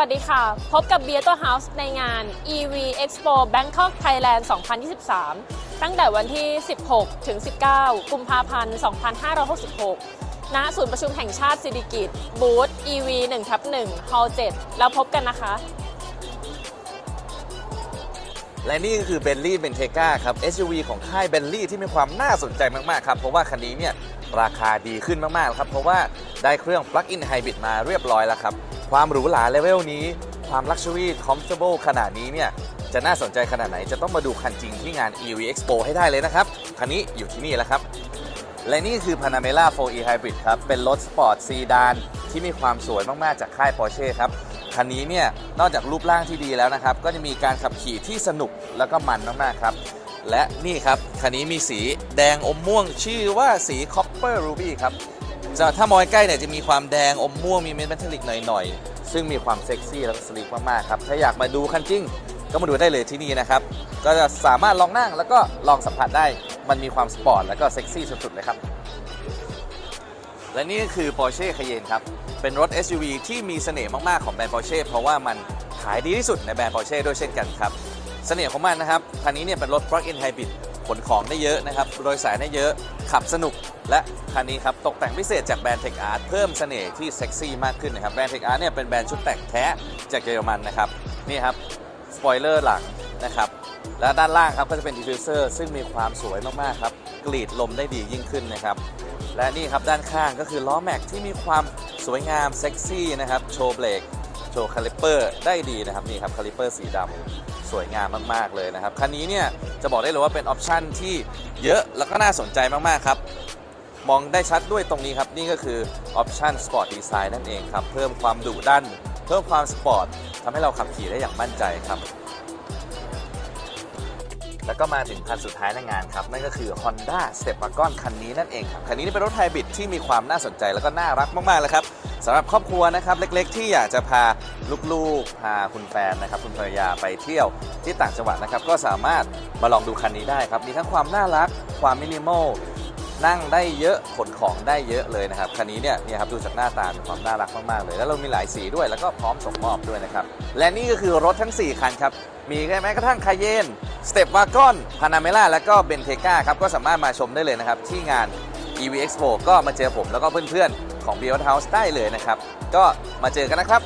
วัสดีค่ะ พบกับเบียร์ตัวเฮาส์ในงาน EV Expo Bangkok Thailand 2023 ตั้งแต่วันที่ 16 ถึง 19 กุมภาพันธ์ 2566 ณ ศูนย์ประชุมแห่งชาติสิริกิติ์บูธ EV 1ทับ1 Hall 7 แล้วพบกันนะคะ และนี่ก็คือ Bentley Bentayga ครับ SUV ของค่าย Bentley ที่มีความน่าสนใจมากๆครับ เพราะว่าคันนี้เนี่ยราคาดีขึ้นมากๆครับ เพราะว่าได้เครื่อง Plug-in Hybrid มาเรียบร้อยแล้วครับ ความหรูหราเลเวลนี้ ความ Luxury Comfortable ขนาดนี้เนี่ยจะน่าสนใจขนาดไหนจะต้องมาดูคันจริงที่งาน EV Expo ให้ได้เลยนะครับ คันนี้อยู่ที่นี่แล้วครับ และนี่คือ Panamera 4e Hybrid ครับ เป็นรถสปอร์ตซีดานที่มีความสวยมากๆจากค่าย Porsche ครับ คันนี้เนี่ยนอกจากรูปร่างที่ดีแล้วนะครับ ก็จะมีการขับขี่ที่สนุกแล้วก็มันมากๆครับ และนี่ครับ คันนี้มีสีแดงอมม่วง ชื่อว่าสี Copper Ruby ครับจะถ้ามองใกล้เนี่ยจะมีความแดงอมม่วงมีเม็ดเมทัลลิกหน่อยๆ ซึ่งมีความเซ็กซี่แล้วก็สลิกมากๆครับ ถ้าอยากมาดูคันจริง ก็มาดูได้เลยที่นี่นะครับ ก็จะสามารถลองนั่งแล้วก็ลองสัมผัสได้ มันมีความสปอร์ตแล้วก็เซ็กซี่สุดๆเลยครับ และนี่ก็คือ Porsche Cayenne ครับ เป็นรถ SUV ที่มีเสน่ห์มาก ๆ ของแบรนด์ Porsche เพราะว่ามันขายดีที่สุดในแบรนด์ Porsche ด้วยเช่นกันครับ เสน่ห์ของมันนะครับ คันนี้เนี่ยเป็นรถ Plug-in Hybrid ขนของได้เยอะนะครับ โดยสารได้เยอะ ขับสนุก และคันนี้ครับ ตกแต่งพิเศษจากแบรนด์ Tech Art เพิ่มเสน่ห์ที่เซ็กซี่มากขึ้นนะครับ แบรนด์ Tech Art เนี่ยเป็นแบรนด์ชุดแต่งแท้จากเยอรมันนะครับ นี่ครับ สปอยเลอร์หลังนะครับ และด้านล่างครับก็จะเป็นดิฟฟิวเซอร์ซึ่งมีความสวยมาก ๆ ครับ กรีดลมได้ดียิ่งขึ้นนะครับ และนี่ครับด้านข้างก็คือล้อแม็กที่มีความสวยงามเซ็กซี่นะครับโชว์เบรกโชว์คาลิปเปอร์ได้ดีนะครับนี่ครับคาลิปเปอร์สีดำสวยงามมากๆเลยนะครับคันนี้เนี่ยจะบอกได้เลยว่าเป็นออปชั่นที่เยอะแล้วก็น่าสนใจมากๆครับมองได้ชัดด้วยตรงนี้ครับ นี่ก็คือออปชั่นสปอร์ตดีไซน์นั่นเองครับ เพิ่มความดุดัน เพิ่มความสปอร์ตทำให้เราขับขี่ได้อย่างมั่นใจครับ แล้วก็มาถึงคันสุดท้ายในงานครับ นั่นก็คือ Honda Step Wagon คันนี้นั่นเองครับ คันนี้นี่เป็นรถไฮบริดที่มีความน่าสนใจแล้วก็น่ารักมาก ๆ เลยครับสำหรับครอบครัวนะครับเล็กๆ ที่อยากจะพาลูกๆ พาคุณแฟนนะครับคุณภรรยาไปเที่ยวที่ต่างจังหวัดนะครับก็สามารถมาลองดูคันนี้ได้ครับมีทั้งความน่ารัก ความมินิมอล นั่งได้เยอะขนของได้เยอะเลยนะครับคันนี้เนี่ยนี่ครับดูจากหน้าตามีความน่ารักมากๆเลย แล้วเรามีหลายสีด้วยแล้วก็พร้อมส่งมอบด้วยนะครับ และนี่ก็คือรถทั้ง 4 คันครับ มีแม้กระทั่งคายเยนสเตปวากอนพานาเมล่าและก็เบนเทก้าครับ ก็สามารถมาชมได้เลยนะครับ ที่งาน EV Expo ก็มาเจอผมแล้วก็เพื่อนๆ ของ b ี o t House ได้เลยนะครับ ก็มาเจอกันนะครับ